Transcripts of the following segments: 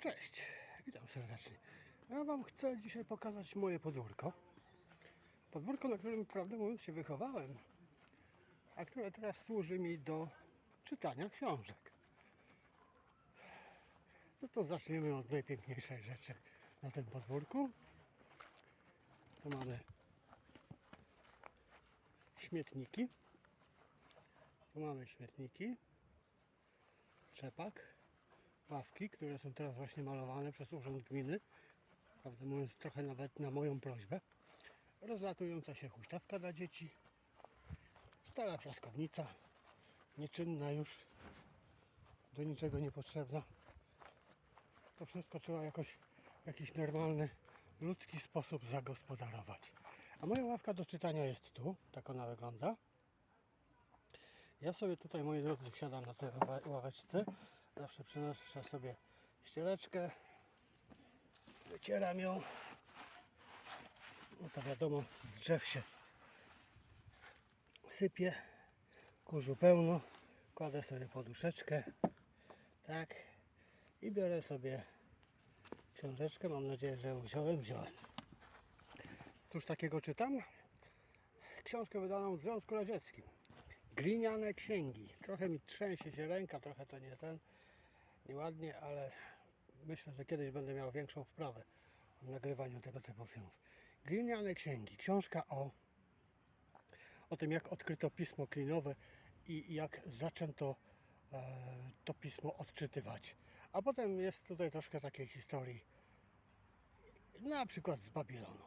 Cześć, witam serdecznie. Ja Wam chcę dzisiaj pokazać moje podwórko. Podwórko, na którym prawdę mówiąc się wychowałem, a które teraz służy mi do czytania książek. No to zaczniemy od najpiękniejszej rzeczy na tym podwórku. Tu mamy śmietniki. Tu mamy śmietniki, trzepak, ławki, które są teraz właśnie malowane przez Urząd Gminy. Prawdę mówiąc, trochę nawet na moją prośbę. Rozlatująca się huśtawka dla dzieci. Stara piaskownica, nieczynna już, do niczego niepotrzebna. To wszystko trzeba jakoś w jakiś normalny, ludzki sposób zagospodarować. A moja ławka do czytania jest tu, tak ona wygląda. Ja sobie tutaj, moi drodzy, siadam na tej ławeczce. Zawsze przynoszę sobie ścieleczkę. Wycieram ją. No to wiadomo, z drzew się sypie. Kurzu pełno. Kładę sobie poduszeczkę. Tak. I biorę sobie książeczkę. Mam nadzieję, że ją wziąłem. Wziąłem. Cóż takiego czytam? Książkę wydaną w Związku Radzieckim. Gliniane księgi. Trochę mi trzęsie się ręka, trochę to nie ten, nieładnie, ale myślę, że kiedyś będę miał większą wprawę w nagrywaniu tego typu filmów. Gliniane księgi. Książka o, o tym, jak odkryto pismo klinowe i jak zaczęto e, to pismo odczytywać. A potem jest tutaj troszkę takiej historii, na przykład z Babilonu.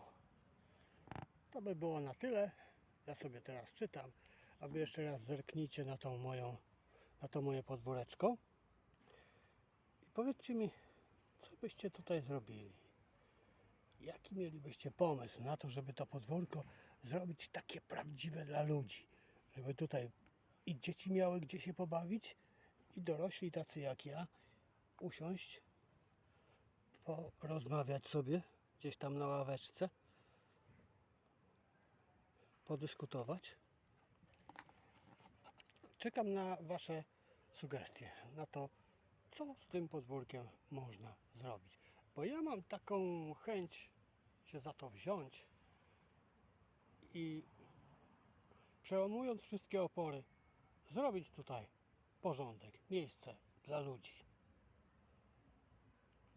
To by było na tyle. Ja sobie teraz czytam, a wy jeszcze raz zerknijcie na tą moją, na to moje podwóreczko. I powiedzcie mi, co byście tutaj zrobili? Jaki mielibyście pomysł na to, żeby to podwórko zrobić takie prawdziwe dla ludzi? Żeby tutaj i dzieci miały gdzie się pobawić, i dorośli tacy jak ja usiąść, porozmawiać sobie gdzieś tam na ławeczce podyskutować. Czekam na Wasze sugestie, na to, co z tym podwórkiem można zrobić. Bo ja mam taką chęć się za to wziąć i przełamując wszystkie opory, zrobić tutaj porządek, miejsce dla ludzi.